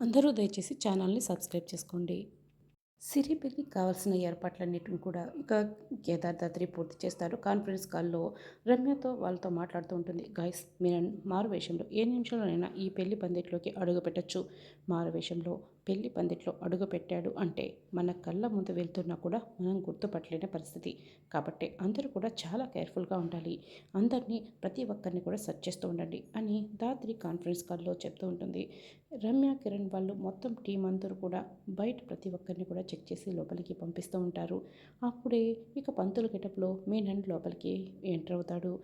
అందరూ దయచేసి ఛానల్ని సబ్స్క్రైబ్ చేసుకోండి. సిరి పెళ్ళికి కావాల్సిన ఏర్పాట్లన్నిటిని కూడా ఇక కేదార్దాత్రి పూర్తి చేస్తారు. కాన్ఫరెన్స్ కాల్లో రమ్యతో వాళ్ళతో మాట్లాడుతూ ఉంటుంది. గైస్ మీరు మారు వేషంలో ఏ నిమిషంలోనైనా ఈ పెళ్ళి పందిట్లోకి అడుగు పెట్టచ్చు మారు వేషంలో పెళ్ళి పందిట్లో అడుగు పెట్టాడు అంటే మన కళ్ళ ముందు వెళ్తున్నా కూడా మనం గుర్తుపట్టలేని పరిస్థితి. కాబట్టి అందరూ కూడా చాలా కేర్ఫుల్గా ఉండాలి. అందరినీ ప్రతి ఒక్కరిని కూడా సెర్చ్ చేస్తూ ఉండండి అని దాత్రి కాన్ఫరెన్స్ కాల్లో చెప్తూ ఉంటుంది. రమ్య కిరణ్ వాళ్ళు మొత్తం టీం అందరూ కూడా బయట ప్రతి ఒక్కరిని కూడా చెక్ చేసి లోపలికి పంపిస్తూ ఉంటారు. అప్పుడే ఇక పంతులు గెటప్లో మీనన్ లోపలికి ఎంటర్ అవుతాడు.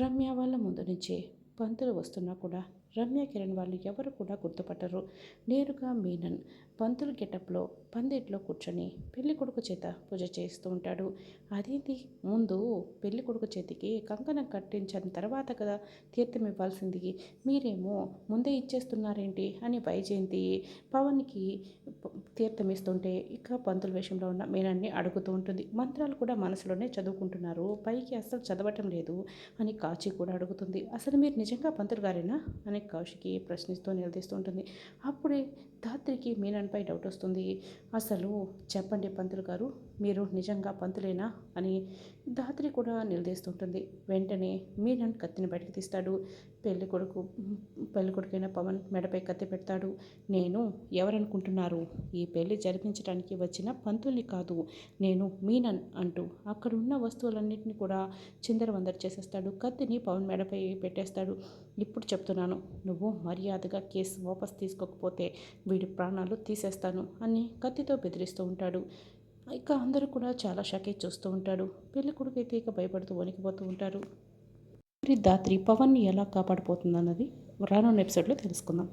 రమ్య వాళ్ళ ముందు నుంచే పంతులు వస్తున్నా కూడా రమ్య కిరణ్ వాళ్ళు ఎవరు కూడా గుర్తుపట్టరు. నేరుగా మీనన్ పంతులు గెటప్లో పందిట్లో కూర్చొని పెళ్ళి కొడుకు చేత పూజ చేస్తూ ఉంటాడు. అదేంటి? ముందు పెళ్ళి కొడుకు చేతికి కంకణం కట్టించిన తర్వాత కదా తీర్థం ఇవ్వాల్సింది. మీరేమో ముందే ఇచ్చేస్తున్నారేంటి అని వైజయంతి పవన్కి తీర్థం ఇస్తుంటే ఇక పంతుల వేషంలో ఉన్న మీనాన్ని అడుగుతూ ఉంటుంది. మంత్రాలు కూడా మనసులోనే చదువుకుంటున్నారు. పైకి అసలు చదవటం లేదు అని కాచి కూడా అడుగుతుంది. అసలు మీరు నిజంగా పంతులు గారేనా? అని కౌశికి ప్రశ్నిస్తూ నిలదీస్తూ ఉంటుంది. అప్పుడే ధాత్రికి మీనన్పై డౌట్ వస్తుంది. అసలు చెప్పండి పంతులు గారు మీరు నిజంగా పంతులేనా అని ధాత్రి కూడా నిలదీస్తుంటుంది. వెంటనే మీనన్ కత్తిని బయటకు తీస్తాడు. పెళ్ళి కొడుకు పెళ్ళి కొడుకైన పవన్ మెడపై కత్తి పెడతాడు. నేను ఎవరనుకుంటున్నారు? ఈ పెళ్ళి జరిపించడానికి వచ్చిన పంతుల్ని కాదు నేను మీనన్ అంటూ అక్కడ ఉన్న వస్తువులన్నింటినీ కూడా చిందరవందరు చేసేస్తాడు. కత్తిని పవన్ మెడపై పెట్టేస్తాడు. ఇప్పుడు చెప్తున్నాను నువ్వు మర్యాదగా కేసు వాపస్ తీసుకోకపోతే వీడి ప్రాణాలు తీసేస్తాను అని కత్తితో బెదిరిస్తూ ఉంటాడు. ఇక అందరూ కూడా చాలా షాకే చూస్తూ ఉంటాడు పెళ్ళి కొడుకు అయితే ఇక భయపడుతూ వణికిపోతూ ఉంటారు. మరి దాత్రి పవన్ని ఎలా కాపాడిపోతుందన్నది రానున్న ఎపిసోడ్లో తెలుసుకుందాం.